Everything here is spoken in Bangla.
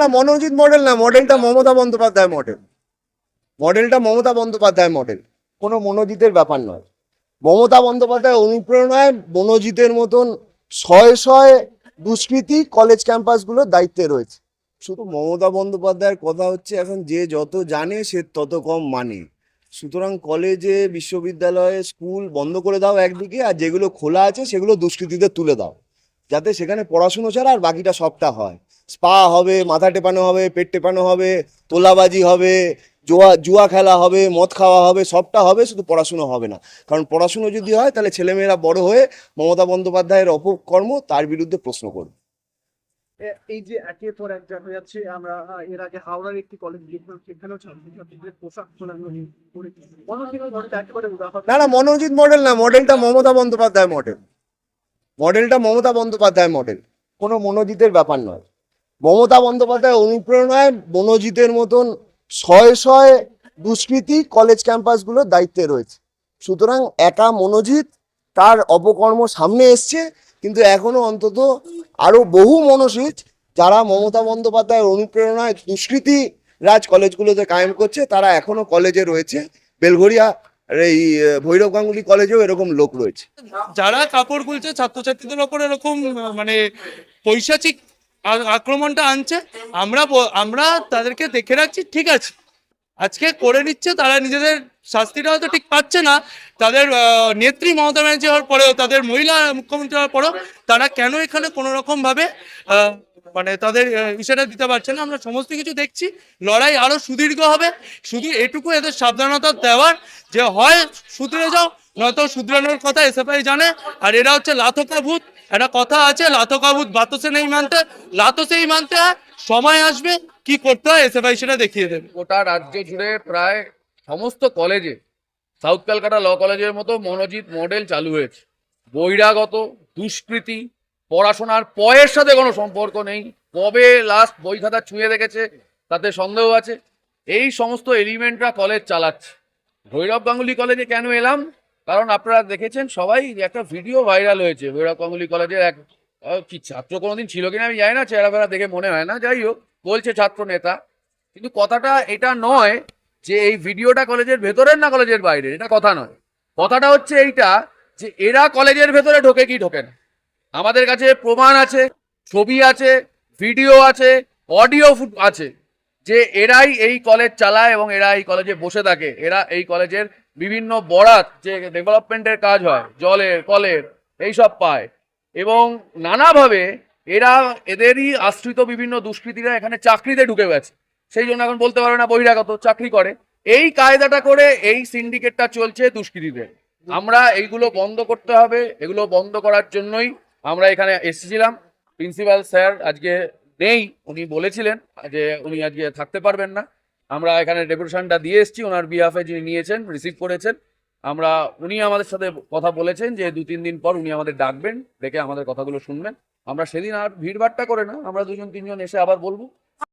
না মনোজিৎ মডেল না মডেলটা মমতা বন্দ্যোপাধ্যায় মডেল মডেলটা মমতা বন্দ্যোপাধ্যায় মডেল কোনো মনোজিতের ব্যাপার নয়। মমতা বন্দ্যোপাধ্যায় অনুপ্রেরণায় মনোজিতের মতন শয়ে শয়ে দুষ্কৃতি কলেজ ক্যাম্পাসগুলোর দায়িত্বে রয়েছে। শুধু মমতা বন্দ্যোপাধ্যায়ের কথা হচ্ছে এখন যে যত জানে সে তত কম মানে। সুতরাং কলেজে বিশ্ববিদ্যালয়ে স্কুল বন্ধ করে দাও একদিকে আর যেগুলো খোলা আছে সেগুলো দুষ্কৃতীদের তুলে দাও। যাতে সেখানে পড়াশুনো ছাড়া আর বাকিটা সবটা হয়। স্পা হবে মাথা টেপানো হবে পেট টেপানো হবে তোলাবাজি হবে জুয়া জুয়া খেলা হবে মদ খাওয়া হবে সবটা হবে শুধু পড়াশুনো হবে না। কারণ পড়াশুনো যদি হয় তাহলে ছেলেমেয়েরা বড় হয়ে মমতা বন্দ্যোপাধ্যায়ের অপকর্ম তার বিরুদ্ধে প্রশ্ন করবে। এই যে একের পর এক দেখা যাচ্ছে আমরা এর আগে হাওড়ার একটি কলেজ দেখলাম সেখানেও ছাত্রছাত্রীদের পোশাক না না মনোজিৎ মডেল না মডেলটা মমতা বন্দ্যোপাধ্যায় মডেল। মডেলটা মমতা বন্দ্যোপাধ্যায় মডেল। কোনো মনোজিতের ব্যাপার নয়। মমতা বন্দ্যোপাধ্যায় অনুপ্রেরণায় মনোজিতের মতন শয়ে শয়ে দুষ্কৃতী কলেজ ক্যাম্পাসগুলোর দায়িত্বে রয়েছে। সুতরাং একা মনোজিৎ তার অপকর্ম সামনে এসছে, কিন্তু এখনও অন্তত আরও বহু মনসিত যারা মমতা বন্দ্যোপাধ্যায়ের অনুপ্রেরণায় দুষ্কৃতী রাজ কলেজগুলোতে কায়েম করছে, তারা এখনও কলেজে রয়েছে। বেলঘরিয়া এই ভৈরব গাঙ্গুলি কলেজেও এরকম লোক রয়েছে। যারা কাপড় খুলছে ছাত্রছাত্রীদের ওপর এরকম মানে পৈশাচিক আক্রমণটা আনছে আমরা আমরা তাদেরকে দেখে রাখছি ঠিক আছে। আজকে করে নিচ্ছে তারা নিজেদের শাস্তিটা হয়তো ঠিক পাচ্ছে না। তাদের নেত্রী মমতা ব্যানার্জি হওয়ার পরেও তাদের মহিলা মুখ্যমন্ত্রী হওয়ার পরেও তারা কেন এখানে কোনো রকম ভাবে আহ, মানে তাদের ইশারা দিতে পারছে না। আমরা সমস্ত কিছু দেখছি। লড়াই আরও সুদীর্ঘ হবে। শুধু এটুকু এদের সাবধানতা দেওয়ার যে হয়, শুধরে যাও। নয়তো শুধরানোর কথা এসএফআই জানে। আর এরা হচ্ছে লাথকা ভূত। একটা কথা আছে, লাথকা ভূত বাতসে নেই মানতে। লাতসেই মানতে সময় আসবে, কি করতে হয়, এসএফআই সেটা দেখিয়ে দেবে। গোটা রাজ্য জুড়ে প্রায় সমস্ত কলেজে, সাউথ ক্যালকাটা ল কলেজের মতো মনোজিৎ মডেল চালু হয়েছে। বহিরাগত, দুষ্কৃতি পড়াশোনার পয়ের সাথে কোনো সম্পর্ক নেই। কবে লাস্ট বই খাতা ছুঁয়ে দেখেছে, তাতে সন্দেহ আছে। এই সমস্ত এলিমেন্টরা কলেজ চালাচ্ছে। ভৈরব গাঙ্গুলি কলেজে কেন এলাম? কারণ আপনারা দেখেছেন সবাই একটা ভিডিও ভাইরাল হয়েছে ভৈরব গাঙ্গুলি কলেজের এক কি ছাত্র কোনোদিন ছিল কিনা আমি জানি না চেহারা ফেরা দেখে মনে হয় না। যাই হোক, বলছে ছাত্র নেতা। কিন্তু কথাটা এটা নয় যে এই ভিডিওটা কলেজের ভেতরের না কলেজের বাইরে এটা কথা নয়। কথাটা হচ্ছে এইটা যে এরা কলেজের ভেতরে ঢোকে কি ঢোকে না। আমাদের কাছে প্রমাণ আছে, ছবি আছে, ভিডিও আছে, অডিও আছে যে এরাই এই কলেজ চালায় এবং এরা এই কলেজে বসে থাকে। এরা এই কলেজের বিভিন্ন বরাত যে ডেভেলপমেন্টের কাজ হয়, জলের, কলের এইসব পায়। এবং নানাভাবে এরা এদেরই আশ্রিত বিভিন্ন দুষ্কৃতীরা এখানে চাকরিতে ঢুকে গেছে। সেই জন্য এখন বলতে পারবে না বহিরাগত চাকরি করে। এই কায়দাটা করে এই সিন্ডিকেটটা চলছে দুষ্কৃতীদের। আমরা এইগুলো বন্ধ করতে হবে। এগুলো বন্ধ করার জন্যই আমরা এখানে এসেছিলাম। প্রিন্সিপাল স্যার আজকে নেই, উনি বলেছিলেন যে উনি আজকে থাকতে পারবেন না। আমরা এখানে ডেপুটেশনটা দিয়ে এসেছি, ওনার বিহাফে যিনি নিয়েছেন রিসিভ করেছেন। আমরা, উনি আমাদের সাথে কথা বলেছেন যে দু তিন দিন পর উনি আমাদের ডাকবেন ডেকে আমাদের কথাগুলো শুনবেন। আমরা সেদিন আর ভিড়ভাড়টা করে না, আমরা দুজন তিনজন এসে আবার বলব।